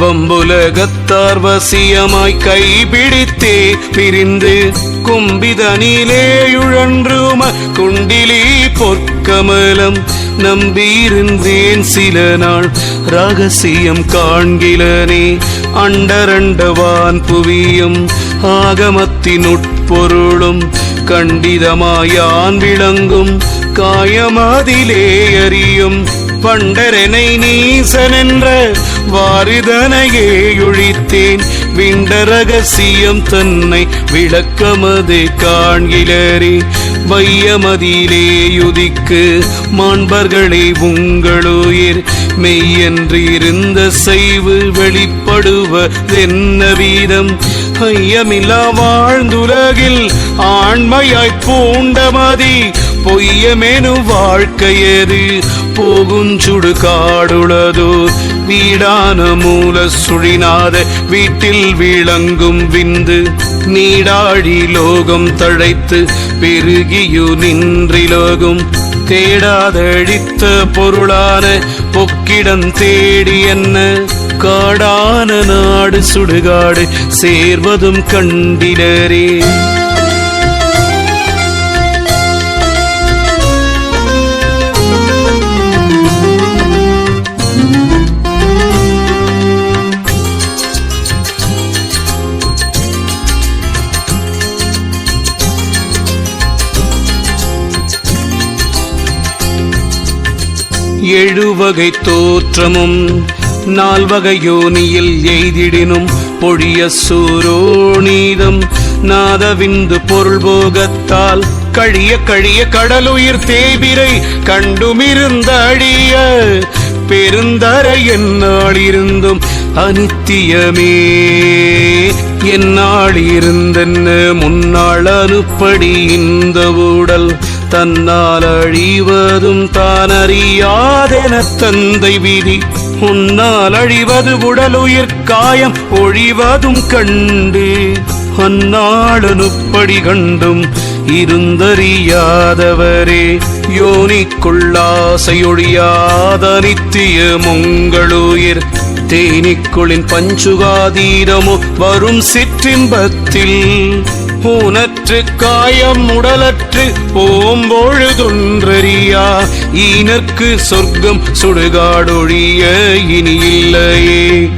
வம்புலகத்தார் வசியமாய் கைபிடித்தே பிரிந்து கும்பிதனிலேயுழன்றும குண்டிலி பொற்கமலம் நம்பியிருந்தேன் சில நாள் ரகசியம் காண்கிலனே அண்டரண்டவான் புவியும் ஆகமத்தின் உட்பொருளும் கண்டிதமாயான் விளங்கும் காயமதிலே அறியும் பண்டரனை நீசனென்ற வாரிதனையே ஒழித்தேன் விண்ட ரகசியம் தன்னை விளக்கமது காண்கிலரே. வையமதியிலே யுதிக்கு மாண்பர்களே உங்களுயிர். மெய்யன்று இருந்த செய்வு வெளிப்படுவதென்ன வீதம் ஐயமில்லா வாழ்ந்துலகில் ஆண்மையாய் பூண்டமதி. பொய்யமெனு வாழ்க்கையது போகுஞ்சுடு காடுளதோ வீடான மூல சுழிநாத வீட்டில் விளங்கும் விந்து. நீடாழி லோகம் தழைத்து பெருகியு நின்றிலோகும். தேடாதழித்த பொருளான பொக்கிடம் தேடி என்ன. காடான நாடு சுடுகாடு சேர்வதும் கண்டிலரே எழுவகை தோற்றமும் நால்வகை யோனியில் எய்திடினும் பொழிய சூரோணீதம் நாதவிந்து பொருள் போகத்தால் கழிய கழிய கடலுயிர் தேவிரை கண்டுமிருந்த அழிய பெருந்தரை என்னாளிருந்தும் அனித்தியமே. என்னால் இருந்தென்ன முன்னாள் அனுப்படி இந்த ஊடல் தன்னால் அழிவதும் தான் அறியாதென தந்தை விதி. உன்னால் அழிவது உடலுயிர் காயம் ஒழிவதும் கண்டு. அந்நாளனுப்படி கண்டும் இருந்தறியாதவரே. யோனிக்குள்ளாசையொழியாத நித்திய முங்களுயிர் தேனிக்குளின் பஞ்சுகாதீரமோ வரும் சிற்றின்பத்தில். ஊனற்று காயம் உடலற்று போம்பொழுதொன்றறியா ஈனற்கு சொர்க்கம் சுடுகாடொழிய இனி இல்லையே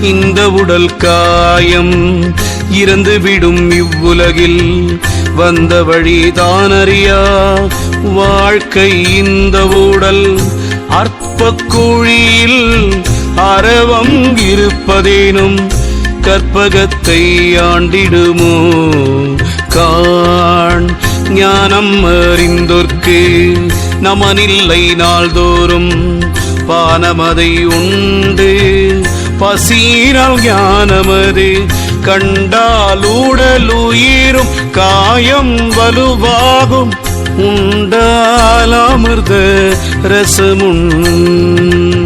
இந்த உடல் காயம் இறந்துவிடும் இவ்வுலகில். வந்த வழிதானறியா வாழ்க்கை இந்த ஊடல் அற்ப குழியில் அறவம் இருப்பதேனும் கற்பகத்தை ஆண்டிடுமோ? காண் ஞானம் அறிந்தோர்க்கு நமனில்லை நாள்தோறும். பானமதை உண்டு பசீரால் ஞானமது. கண்டால் உடல் உயிரும் காயம் வலுவாகும். உண்டால் அமிர்த ரசமுண்டு